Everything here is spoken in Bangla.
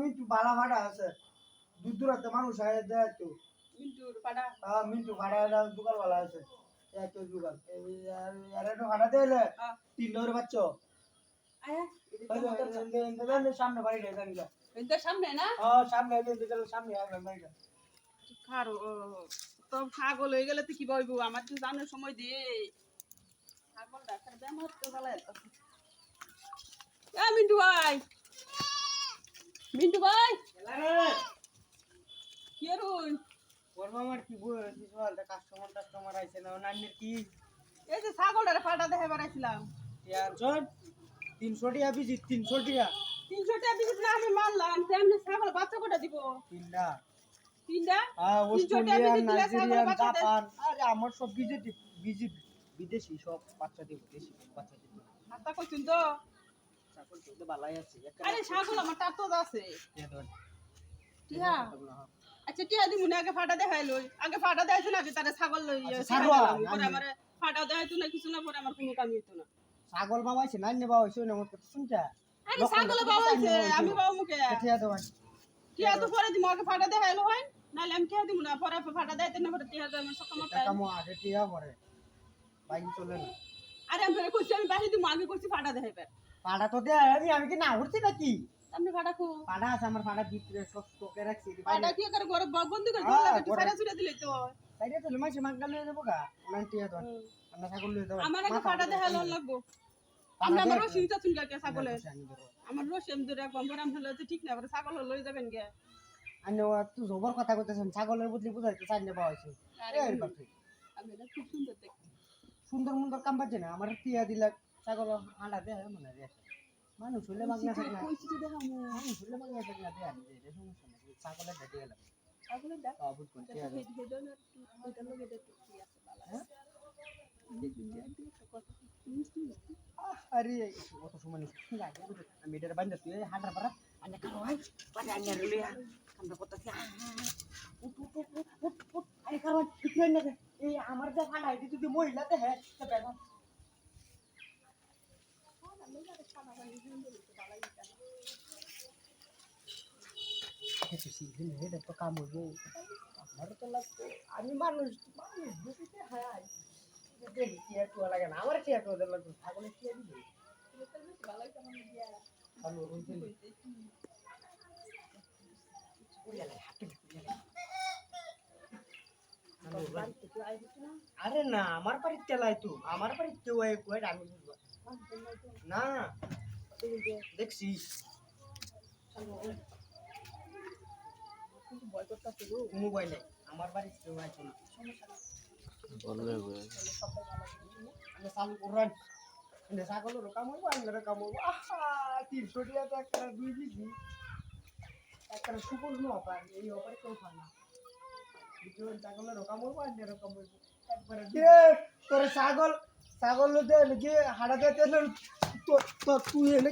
মিন্টু বালা ভাড়া আছে। দূর দূরাতে মানুষ আয় দেয় তো। মিন্টুর পাড়া হ্যাঁ মিন্টু ভাড়া দোকান বালা আছে। এত দোকান। আর একটু ভাড়া দিলে হ্যাঁ। তিন ডোর বাচ্চ। সামনে বাড়ি সামনে না? হ্যাঁ সামনে সামনে বাড়িটা। খারো তো ছাগল হয়ে গেলে তো কি বলব? আমার তো জানার সময় দে। ছাগল ডাক্তার বেমার তো ভালো মিন্টু ভাই। মিন্টু ভাই। কি ওর মামার কি বল? কাস্টমার টাস্টমার আইছে না নান্নের কি? এই যে ছাগলটারে ফাটা দেখে বেড়াইছিলাম। টেনশন তিনশো টাকা বিজি তিনশো টাকা তিনশো টাকা বিক্রি না আমি মানলাম তেমনি ছাগল বাচ্চা কোটা দিব। তিনটা। তিনটা? হ্যাঁ বিজি বাচ্চা দেয়। জাপান। আরে আমার সব বিজেপি বিজি বিদেশি সব বাচ্চা দেবো দেশি বাচ্চা দেবো। হাতা কইছেন তো? ভালাই আছে আরে ছাগল আমার তার তো আছে। হ্যাঁ। টিয়া? আচ্ছা টিয়া দি মনে আগে ফাটা দেখাই লই। আগে ফাটা দেখাইছো না আগে তারে ছাগল লই আচ্ছা, ছাগল আমার ফাটা না কিছু না পরে আমার কোনো কামি হইতো না। ছাগল বাবা আছে নাইনে বাবা আছে না মত শুনটা আরে ছাগল বাবা আছে আমি বাবা টিয়া তো পরে ফাটা হয়। আমি টিয়া দিমু না পরে ফাটা দেখাইতে না পরে টিয়া দেয় আমার কামো আগে টিয়া পরে। বাইক চলে না। আরে আমি কইছি আমি বাহি দিমু আগে কইছি ফাটা দেখাইবে। পাড়া তো দে আমি আমি কি না উঠছি নাকি? আপনি ফাটা খু আছে আমার ভিতরে সব স্টকে রাখছি ফাটা কি করে ঘরে বন্ধ করে? হ্যাঁ, লাগে সারা ছুড়ে দিলে তো সাইডে চলে মাসে মাগ গালে যাব গা তো আমরা ছাগল লই দাও আমার আগে ফাটা দেখাইলো লাগবো। আমরা আমার ছাগলের। আমার রসি আমি ধরে একবার বরাম হলে তো ঠিক না পরে ছাগল লই যাবেন গে আনে তুই জবর কথা কইতেছেন ছাগলের বদলি বুঝাইতে চাই না হয়েছে আরে আমি এটা খুব সুন্দর দেখি সুন্দর সুন্দর কাম পাচ্ছে না আমার টিয়া দিলা ছাগল হাঁটা দে মানে রে মানুষ হইলে বাংলা থাকে না। মানুষ হইলে বাংলা থাকে না দে আর দে রে সমস্যা নাই। ছাগলের দেখে গেলাম ছাগলের দেখ অবুত কোন লগে কি আছে হ্যাঁ? আরে কত সময় লাগে? আমি এটার বান্ধা তুই হাঁটার পারা আনে কারও ভাই পারে আনে রে কামটা করতেছি উঠ উঠ উঠ উঠ, উঠ উঠ আরে কারও ঠিক না এই আমার যা এটা যদি মহিলাতে হ্যাঁ তো বেলা এটা তো কাম হইব আমার তো লাগতো আমি মানুষ মানুষ বুঝতে হাই টিয়া টুয়া লাগে না? আমার টিয়া টুয়া লাগতো ছাগলের টিয়া দিবে। আরে না আমার বাড়ির তেলাই তো। আমার কয় আমি বুঝব না দেখছি। মোবাইলে আমার বাড়ির কেউ আছে না। ছাগলের কাম হইব আঙ্গের কাম হইব আহা তিনশো টাকা তো একটা দুই দিবি একটা শুকুর ন এই অপারে কেউ খান না। ছাগলের কাম হইব আঙ্গের একবারে তোর ছাগল ছাগল দে নাকি হাড়া দে তুই এনে